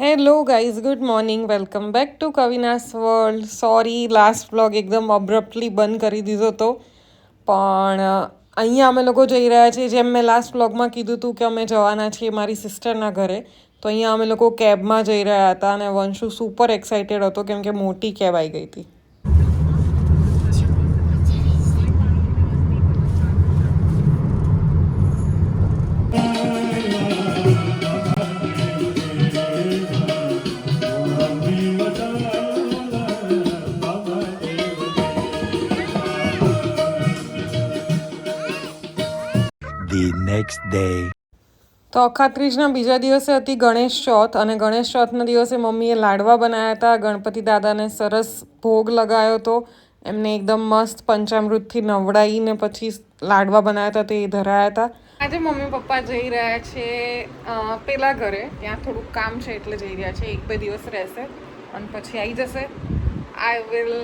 Hello guys good morning welcome back to Kavinas world sorry last vlog એકદમ abruptly બંધ કરી દીધો હતો પણ અહીંયા અમે લોકો જઈ રહ્યા છીએ. જેમ મેં લાસ્ટ વ્લોગમાં કીધું હતું કે અમે જવાના છીએ મારી સિસ્ટરના ઘરે, તો અહીંયા અમે લોકો કેબમાં જઈ રહ્યા હતા અને વંશુ સુપર એક્સાઇટેડ હતો, કેમ કે મોટી કેબ આવી ગઈ હતી. Next day. તો અખાત્રીજના બીજા દિવસે હતી ગણેશ ચોથ અને ગણેશ ચોથના દિવસે મમ્મીએ લાડવા બનાવ્યા હતા. ગણપતિ દાદાને સરસ ભોગ લગાવ્યો હતો. એમને એકદમ મસ્ત પંચામૃતથી નવડાવીને પછી લાડવા બનાવ્યા હતા તે ધરાયા હતા. આજે મમ્મી પપ્પા જઈ રહ્યા છે પેલા ઘરે. ત્યાં થોડુંક કામ છે એટલે જઈ રહ્યા છે. એક બે દિવસ રહેશે અને પછી આવી જશે. I will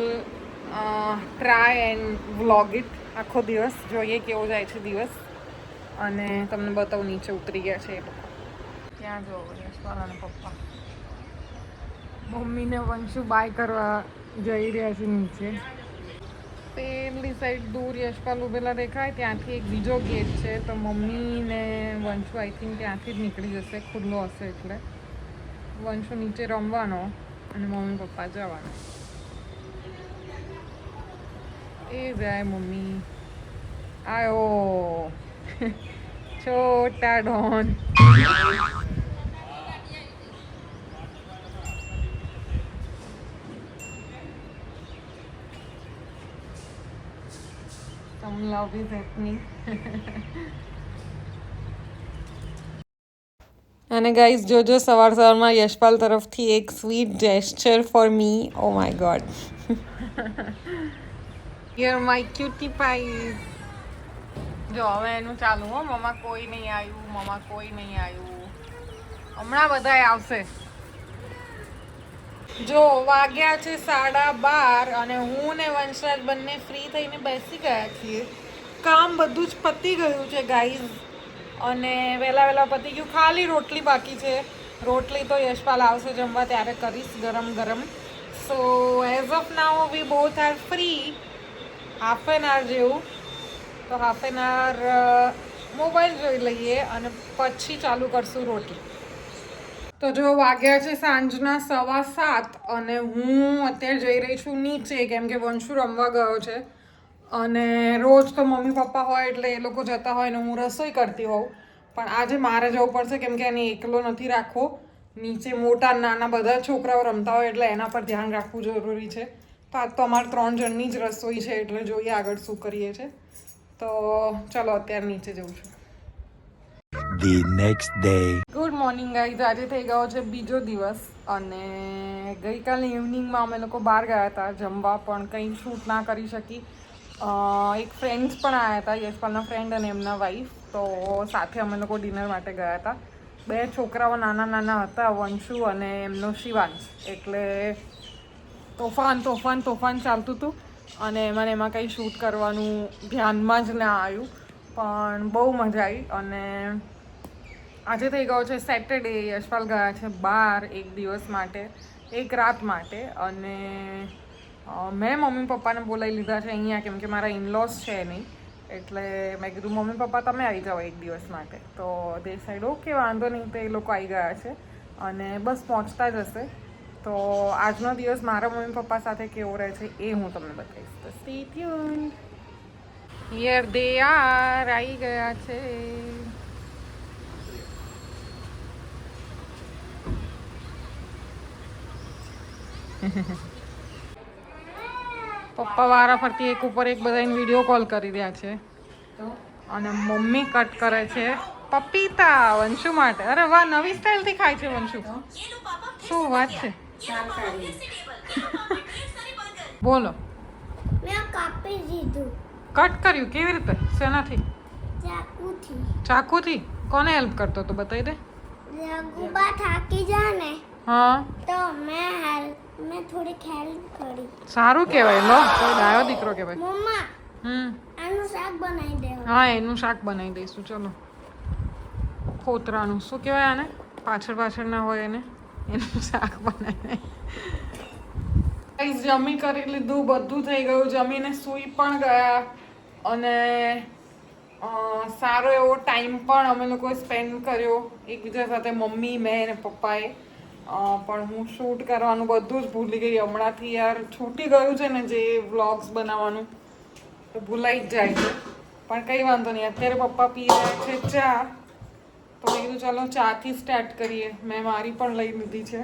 try and vlog it આખો દિવસ. જોઈએ કેવો જાય છે દિવસ. અને તમને બતાવું નીચે ઉતરી ગયા છે એ લોકો. ત્યાં જો યશપાલ અને પપ્પા. મમ્મીને વંશુ બાય કરવા જઈ રહ્યા છે નીચે. પેલી સાઈડ દૂર યશપાલ ઉભેલા દેખાય ત્યાંથી એક બીજો ગેટ છે તો મમ્મી ને વંશુ આઈ થિંક ત્યાંથી જ નીકળી જશે ખુલ્લો હશે એટલે. વંશુ નીચે રમવાનો અને મમ્મી પપ્પા જવાના. એ જાય મમ્મી. આયો. છોટા don Some love is happening. અને ગાઈઝ જોજો સવાર સવારમાં યશપાલ તરફથી એક sweet gesture for me oh my god year my cutie પાઈઝ જો, હવે એનું ચાલુ હો. મમ્મા કોઈ નહીં આવ્યું મમ્મા કોઈ નહીં આવ્યું. હમણાં બધાય આવશે. જો, વાગ્યા છે સાડા બાર અને હું ને વંશરાજ બંને ફ્રી થઈને બેસી ગયા છીએ. કામ બધું જ પતી ગયું છે ગાઈઝ અને વહેલા વહેલા પતી ગયું. ખાલી રોટલી બાકી છે. રોટલી તો યશપાલ આવશે જમવા, ત્યારે કરીશ ગરમ ગરમ. So as of now we both are free half an hour જેવું. તો હાફ એન આવર મોબાઈલ જોઈ લઈએ અને પછી ચાલુ કરશું રોટલી. તો જો વાગ્યા છે સાંજના સવા સાત અને હું અત્યારે જઈ રહી છું નીચે, કેમ કે વંશુ રમવા ગયો છે. અને રોજ તો મમ્મી પપ્પા હોય એટલે એ લોકો જતા હોય ને હું રસોઈ કરતી હોઉં. પણ આજે મારે જવું પડશે કેમ કે એને એકલો નથી રાખવો. નીચે મોટા નાના બધા છોકરાઓ રમતા હોય એટલે એના પર ધ્યાન રાખવું જરૂરી છે. તો આજ તો અમારે ત્રણ જણની જ રસોઈ છે એટલે જોઈએ આગળ શું કરીએ છે. તો ચલો અત્યારે નીચે જઉં છું. The next day. Good morning guys આજે થઈ ગયો છે બીજો દિવસ અને ગઈકાલની ઇવનિંગમાં અમે લોકો બહાર ગયા હતા જમવા પણ કંઈ શૂટ ના કરી શકી. એક ફ્રેન્ડ્સ પણ આવ્યા હતા યશપાલના ફ્રેન્ડ અને એમના વાઈફ તો સાથે અમે લોકો ડિનર માટે ગયા હતા. બે છોકરાઓ નાના નાના હતા વંશુ અને એમનો શિવાંશ. એટલે તોફાન તોફાન તોફાન ચાલતું હતું. અને મને એમાં કંઈ શૂટ કરવાનું ધ્યાનમાં જ ના આવ્યું. પણ બહુ મજા આવી અને આજે થઈ ગયો છે સેટરડે યશપાલ ગયા છે બહાર એક દિવસ માટે, એક રાત માટે. અને મેં મમ્મી પપ્પાને બોલાવી લીધા છે અહીંયા, કેમ કે મારા ઇનલોસ છે નહીં. એટલે મેં કીધું, મમ્મી પપ્પા, તમે આવી જાઓ એક દિવસ માટે. તો દે સાઈડ ઓકે વાંધો નહીં. તો એ લોકો આવી ગયા છે અને બસ પહોંચતા જ હશે. તો આજનો દિવસ મારા મમ્મી પપ્પા સાથે કેવો રહે છે એ હું તમને બતાવીશ. તો stay tune here they are આવી ગયા છે. પપ્પા વારા ફરતી એક ઉપર એક બધાને વીડિયો કોલ કરી રહ્યા છે. અને મમ્મી કટ કરે છે પપીતા વંશુ માટે. અરે વાહ, નવી સ્ટાઇલથી ખાય છે વંશુ. શું વાત છે? બોલો. મેં કાપી દીધું. કટ કર્યું કેવી રીતે? શેનાથી? ચાકુથી. ચાકુથી? કોને હેલ્પ કરતો તો બતાવી દે? રઘુબા થાકી જાય ને હા. તો મેં હેલ્પ મેં થોડીક હેલ્પ કરી. સારું કહેવાય લો કોઈ ડાયો દીકરો કહેવાય. Mama hmm. આનું શાક બનાવી દેવું હા એનું શાક બનાવી દઈશું ચલો. ખોતરાનું. શું કહેવાય આને? પાછળ પાછળ ના હોય એને? એનું શાક બનાવીને જમી કરી લીધું, બધું થઈ ગયું. જમીને સૂઈ પણ ગયા અને સારો એવો ટાઈમ પણ અમે લોકોએ સ્પેન્ડ કર્યો એકબીજા સાથે, મમ્મી, મેં અને પપ્પાએ. પણ હું શૂટ કરવાનું બધું જ ભૂલી ગઈ. હમણાંથી યાર છૂટી ગયું છે ને જે વ્લોગ્સ બનાવવાનું, તો ભૂલાઈ જ જાય છે. પણ કંઈ વાંધો નહીં. અત્યારે પપ્પા પી રહ્યા છે ચા. તો મેં કીધું, ચાલો ચાથી સ્ટાર્ટ કરીએ. મેં મારી પણ લઈ લીધી છે.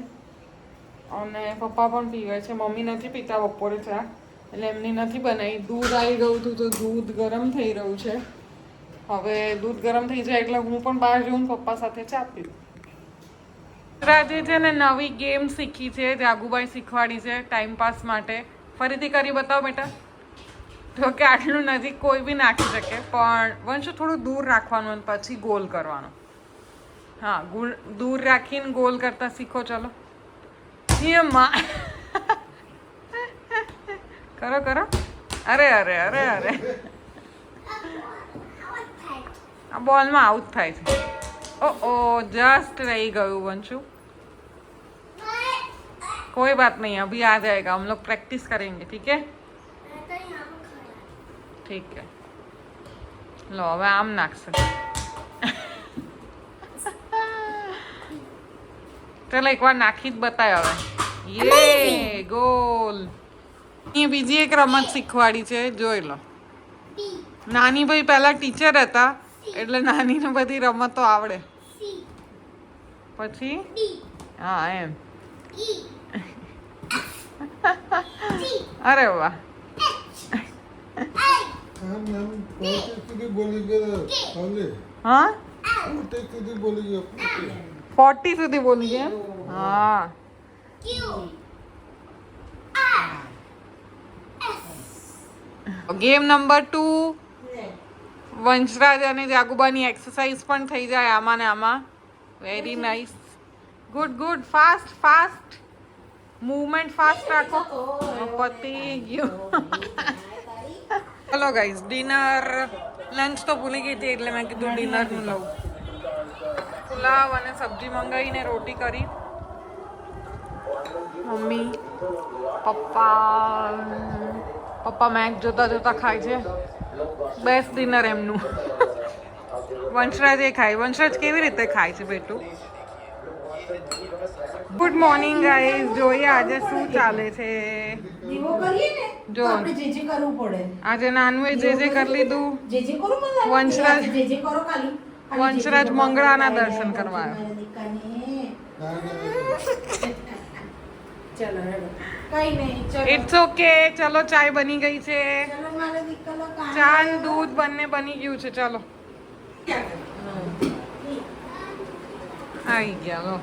અને પપ્પા પણ પીવે છે. મમ્મી નથી પીતા બપોરે ચા. એટલે એમની નથી બનાવી. દૂધ આવી ગયું હતું તો દૂધ ગરમ થઈ રહ્યું છે. હવે દૂધ ગરમ થઈ જાય એટલે હું પણ બહાર જઉં પપ્પા સાથે ચા પીઉં. રાજે છે ને નવી ગેમ શીખી છે. જાગુબાઈ શીખવાડી છે ટાઈમ પાસ માટે. ફરીથી કરી બતાવો બેટા. તો કે આટલું નજીક કોઈ બી નાખી શકે. પણ વંશો થોડું દૂર રાખવાનું અને પછી ગોલ કરવાનો. હા ગુલ દૂર રાખીને ગોલ કરતા શીખો ચલો ये માં કરો કરો અરે અરે અરે અરે આ બોલમાં આઉટ થાય છે ઓ ઓ જસ્ટ રહી ગયું વંશુ कोई बात नहीं अभी आ जाएगा हम लोग प्रैक्टिस करेंगे ठीक है ઠીક છે લો હવે આમ નાખશે ચાલો એકવાર નાખી જ બતાય હવે. યે ગોલ અહીંયા બીજી એક રમત શીખવાડી છે જોઈ લો. નાની ભાઈ પહેલા ટીચર હતા એટલે નાનીને બધી રમતો આવડે. પછી? હા એમ. અરે વાહ. હા? બોલી ગયો. ફોર્ટી સુધી બોલી ગયા હા ગેમ નંબર ટુ વંશરાજ અને જાગુબાની એક્સરસાઇઝ પણ થઈ જાય આમાં ને આમાં very nice good good fast fast movement fast રાખો પતી ગયું ચલો ગાઈઝ ડિનર લંચ તો ભૂલી ગઈ હતી એટલે મેં કીધું ડિનરનું લઉં। પુલાવ અને સબ્જી મંગાવીને રોટી કરી. મમ્મી પપ્પા પપ્પા મેક જોતા જોતા ખાય છે. બેસ્ટ ડિનર એમનું. વંશરાજ એ ખાય. વંશરાજ કેવી રીતે ખાય છે બેટું? ગુડ મોર્નિંગ ગાઈઝ જોઈએ આજે શું ચાલે છે? જો. આજે નાનવે જે જે કરી લીધું. વંશરાજ- જે જે કરો જે વંશરાજ મંગળાના દર્શન કરવા ઇટ્સ ઓકે ચલો. ચાય બની ગઈ છે. ચા દૂધ બંને બની ગયું છે. ચલો. આવી ગયા લો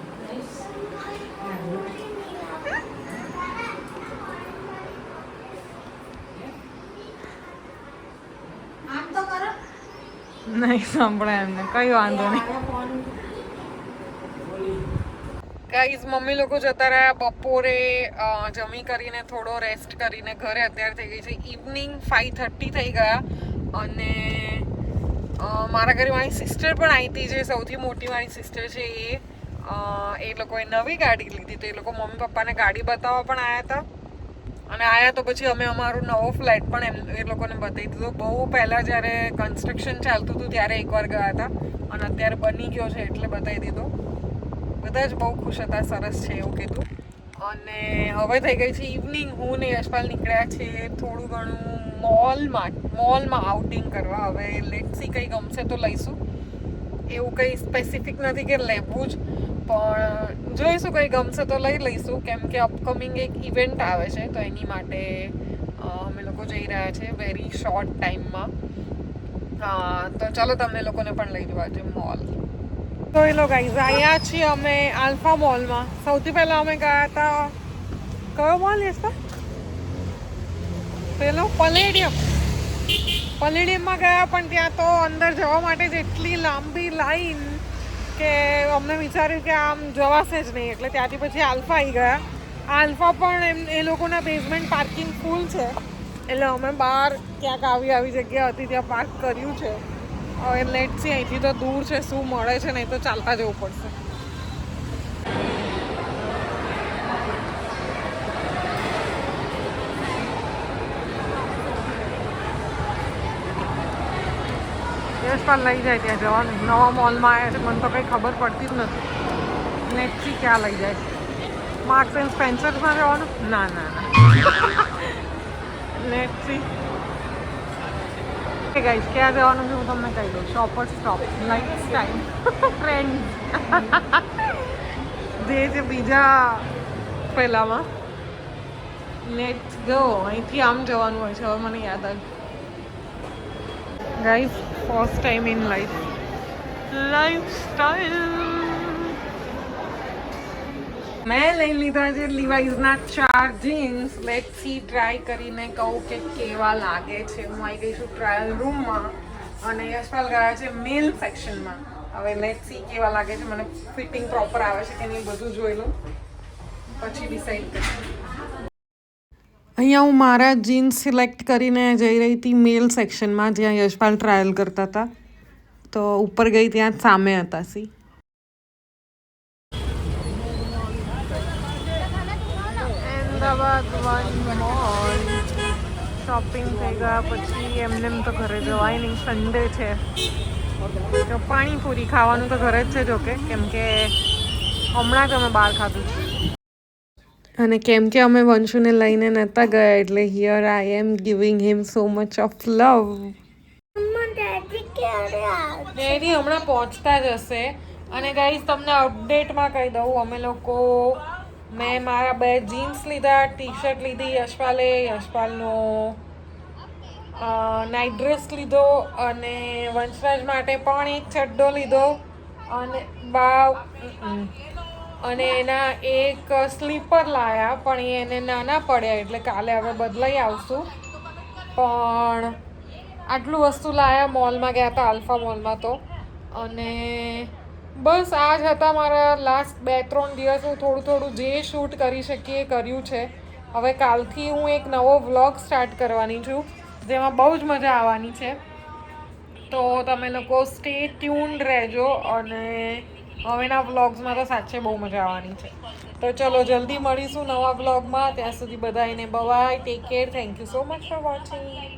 આમ તો કરો નહીં સાંભળે એમને, કઈ વાંધો નહીં. ગાઈઝ મમ્મી લોકો જતા રહ્યા બપોરે જમી કરીને થોડો રેસ્ટ કરીને ઘરે અત્યારે થઈ ગઈ છે. ઇવનિંગ ફાઈવ થર્ટી થઈ ગયા અને મારા ઘરે મારી સિસ્ટર પણ આવી હતી જે સૌથી મોટી મારી સિસ્ટર છે એ. એ લોકોએ નવી ગાડી લીધી. તો એ લોકો મમ્મી પપ્પાને ગાડી બતાવવા પણ આવ્યા હતા. અને આયા તો પછી અમે અમારો નવો ફ્લેટ પણ એમ એ લોકોને બતાવી દીધો. બહુ પહેલાં જ્યારે કન્સ્ટ્રક્શન ચાલતું હતું ત્યારે એકવાર ગયા હતા. અને અત્યારે બની ગયો છે એટલે બતાવી દીધો. બધા જ બહુ ખુશ હતા, સરસ છે એવું કીધું. અને હવે થઈ ગઈ છે ઇવનિંગ હું ને યશપાલ નીકળ્યા છે થોડું ઘણું મોલમાં મોલમાં આઉટિંગ કરવા. હવે લેટ્સી કંઈ ગમશે તો લઈશું. એવું કંઈ સ્પેસિફિક નથી કે લેવું જ. પણ જોઈશું કંઈ ગમશે તો લઈ લઈશું. કેમ કે અપકમિંગ એક ઇવેન્ટ આવે છે, તો એની માટે અમે લોકો જઈ રહ્યા છે વેરી શોર્ટ ટાઈમમાં તો ચાલો તમને લોકોને પણ લઈ જવા છે મોલ તો લો ગાઈઝ અહીંયા છીએ અમે આલ્ફા મોલમાં સૌથી પહેલાં અમે ગયા હતા, કયો મોલ છે? પેલો પલેડિયમ પલેડિયમમાં ગયા પણ ત્યાં તો અંદર જવા માટે જેટલી લાંબી લાઈન કે અમને વિચાર્યું કે આમ જવાશે જ નહીં. એટલે ત્યાંથી પછી આલ્ફા આવી ગયા. આલ્ફા પણ એમ, એ લોકોના બેઝમેન્ટ પાર્કિંગ ફૂલ છે. એટલે અમે બહાર ક્યાંક આવી આવી જગ્યા હતી ત્યાં પાર્ક કર્યું છે. હવે લેટ સી અહીંથી તો દૂર છે, શું મળે છે, નહીં તો ચાલતા જવું પડશે. યશપાલ લઈ જાય ત્યાં જવાનું. નવા મોલમાં આવ્યા છે, મને તો કંઈ ખબર પડતી જ નથી. નેક્સ્ટથી ક્યાં લઈ જાય? માર્ક્સ એન્ડ સ્પેન્સર્સમાં જવાનું? ના ના ના. નેટથી ગાઈસ ક્યાં જવાનું છે? હું તમને કહી દઉં. Shopper stop Lifestyle friend જે છે બીજા પહેલામાં. લેટ્સ ગો અહીંથી આમ જવાનું હોય છે, હવે મને યાદ આવ્યું. Guys first time in life Lifestyle મેં લઈ લીધા છે લિવાઇઝના ચાર જીન્સ સી ટ્રાય કરીને કહું કે કેવા લાગે છે. હું આવી ગઈ ટ્રાયલ રૂમમાં અને યશપાલ ગયા છે મેલ સેક્શનમાં હવે લેટ કેવા લાગે છે. મને ફિટિંગ પ્રોપર આવે છે કે નહીં બધું જોઈ લઉં. પછી ડિસાઈડ કરીશ. અહીંયા હું મારા જીન્સ સિલેક્ટ કરીને જઈ રહી હતી મેલ સેક્શનમાં જ્યાં યશપાલ ટ્રાયલ કરતા હતા. તો ઉપર ગઈ ત્યાં જ સામે હતા સી. શોપિંગ થઈ ગયા, પછી એમને તો ઘરે જવાય નહીં સન્ડે છે. તો પાણીપુરી ખાવાનું તો ઘરે જ છે જોકે, કેમ કે હમણાં અમે બહાર ખાધું છે. અને કેમ કે અમે વંશુને લઈને નહોતા ગયા એટલે here I am giving him so much of love mama daddy daddy હમણાં પહોંચતા જ હશે. અને ગાઈઝ તમને અપડેટમાં કહી દઉં અમે લોકો મેં મારા બે જીન્સ લીધા ટી શર્ટ લીધી યશપાલે યશપાલનો નાઇટ ડ્રેસ લીધો અને વંશરાજ માટે પણ એક ચડ્ડો લીધો. અને બા અને એના એક સ્લીપર લાયા, પણ એ એને નાના પડ્યા, એટલે કાલે હવે બદલાઈ આવશું. પણ આટલું વસ્તુ લાયા મોલમાં ગયા હતા, આલ્ફા મોલમાં તો. અને બસ આ જ હતા મારા લાસ્ટ બે, ત્રણ દિવસ હું થોડું થોડું જે શૂટ કરી શકીએ કર્યું છે. હવે કાલથી હું એક નવો વ્લોગ સ્ટાર્ટ કરવાની છું, જેમાં બહુ જ મજા આવવાની છે. તો તમે લોકો સ્ટે ટ્યુન્ડ રહેજો અને હવેના વ્લોગ્સમાં તો સાચે બહુ મજા આવવાની છે. તો ચલો જલ્દી મળીશું નવા વ્લોગમાં. ત્યાં સુધી બધાને બવાય take care thank you so much for watching